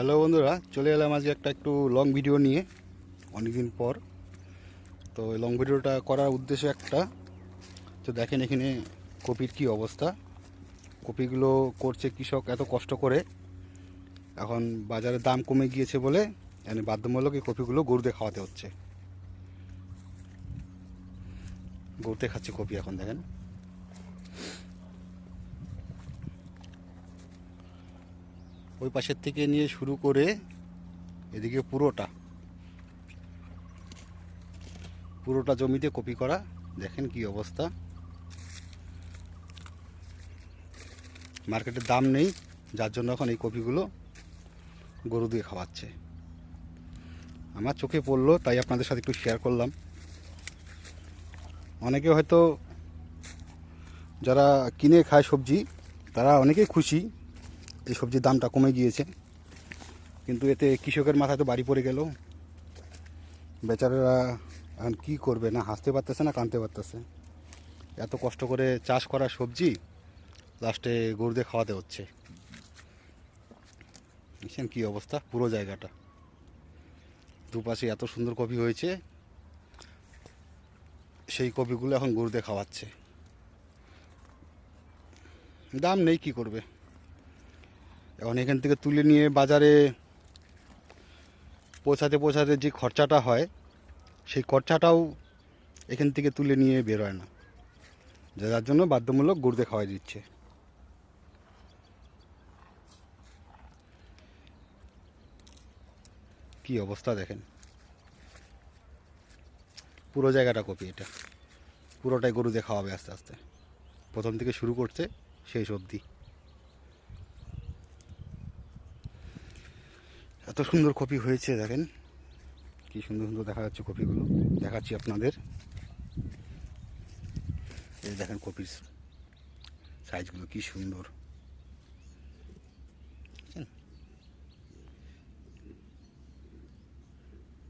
Hello বন্ধুরা, চলে এলাম আজকে একটা একটু লং ভিডিও নিয়ে, অনেকদিন পর। তো এই লং ভিডিওটা করার উদ্দেশ্য একটা, তো দেখেন এখানে কপির কি অবস্থা। কপিগুলো করছে কৃষক এত কষ্ট করে, এখন বাজারে দাম কমে গিয়েছে বলে মানে বাধ্যমূলক এই কপিগুলো গরুদের খাওয়াতে হচ্ছে। গরুতে খাচ্ছে কপি এখন, দেখেন। ওই পাশের থেকে নিয়ে শুরু করে এদিকে পুরোটা। পুরোটা জমিতে কপি করা। দেখেন কি অবস্থা। মার্কেটে দাম নেই, যার জন্য এখন এই কপিগুলো গরু দিয়ে খাওয়াচ্ছে। আমার চোখে পড়ল, তাই আপনাদের সাথে একটু শেয়ার করলাম। অনেকে হয়তো যারা কিনে খায় সবজি, তারা অনেকেই খুশি এই সবজির দামটা কমে গিয়েছে। কিন্তু এতে কৃষকের মাথায় তো বাড়ি পড়ে গেল। বেচারারা এখন কী করবে না, হাসতে পারতেছে না, কাঁদতে পারতেছে। এত কষ্ট করে চাষ করা সবজি লাস্টে গরুদের খাওয়াতে হচ্ছে। দেখছেন কী অবস্থা, পুরো জায়গাটা। দুপাশে এত সুন্দর কপি হয়েছে। সেই কপিগুলো এখন গরুদের খাওয়াচ্ছে। দাম নেই, কি করবে? এখন এখান থেকে তুলে নিয়ে বাজারে পৌঁছাতে পৌঁছাতে যে খরচাটা হয়, সেই খরচাটাও এখান থেকে তুলে নিয়ে বেরোয় না। যার জন্য বাধ্যমূলক গরুতে খাওয়াই দিচ্ছে। কি অবস্থা দেখেন। পুরো জায়গাটা কপি এটা। পুরোটাই গরুতে খাওয়াবে আস্তে আস্তে। প্রথম থেকে শুরু করছে শেষ অবধি। এত সুন্দর কপি হয়েছে, দেখেন। কি সুন্দর সুন্দর দেখা যাচ্ছে কপিগুলো। দেখাচ্ছি আপনাদের। এই দেখেন কপির সাইজগুলো কি সুন্দর?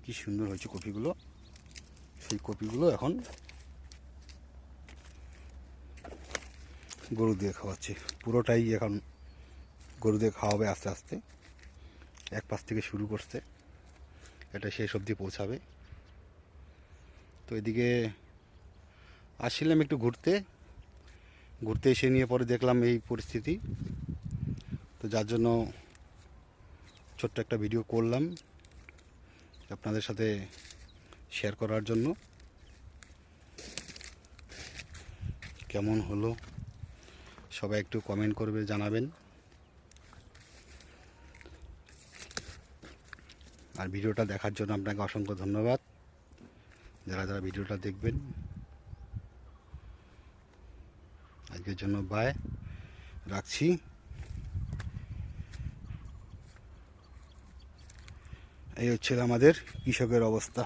কি সুন্দর হয়েছে কপিগুলো। সেই কপিগুলো এখন গরু দিয়ে খাওয়াচ্ছে। পুরোটাই এখন গরু দিয়ে খাওয়াবে আস্তে আস্তে। এক পাশ থেকে শুরু করছে। এটা শেষ অবধি পৌঁছাবে। তো এদিকে আসছিলাম একটু ঘুরতে। ঘুরতে এসে নিয়ে পরে দেখলাম এই পরিস্থিতি। তো যার জন্য ছোট্ট একটা ভিডিও করলাম আপনাদের সাথে শেয়ার করার জন্য। কেমন হলো? সবাই একটু কমেন্ট করবে, জানাবেন। আর ভিডিওটা দেখার জন্য আপনাকে অসংখ্য ধন্যবাদ। যারা যারা ভিডিওটা দেখবেন, আজকের জন্য বাই রাখছি। এই হচ্ছে আমাদের কৃষকের অবস্থা।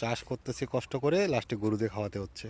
চাষ করতেছে কষ্ট করে লাস্টে গরুদের খাওয়াতে হচ্ছে।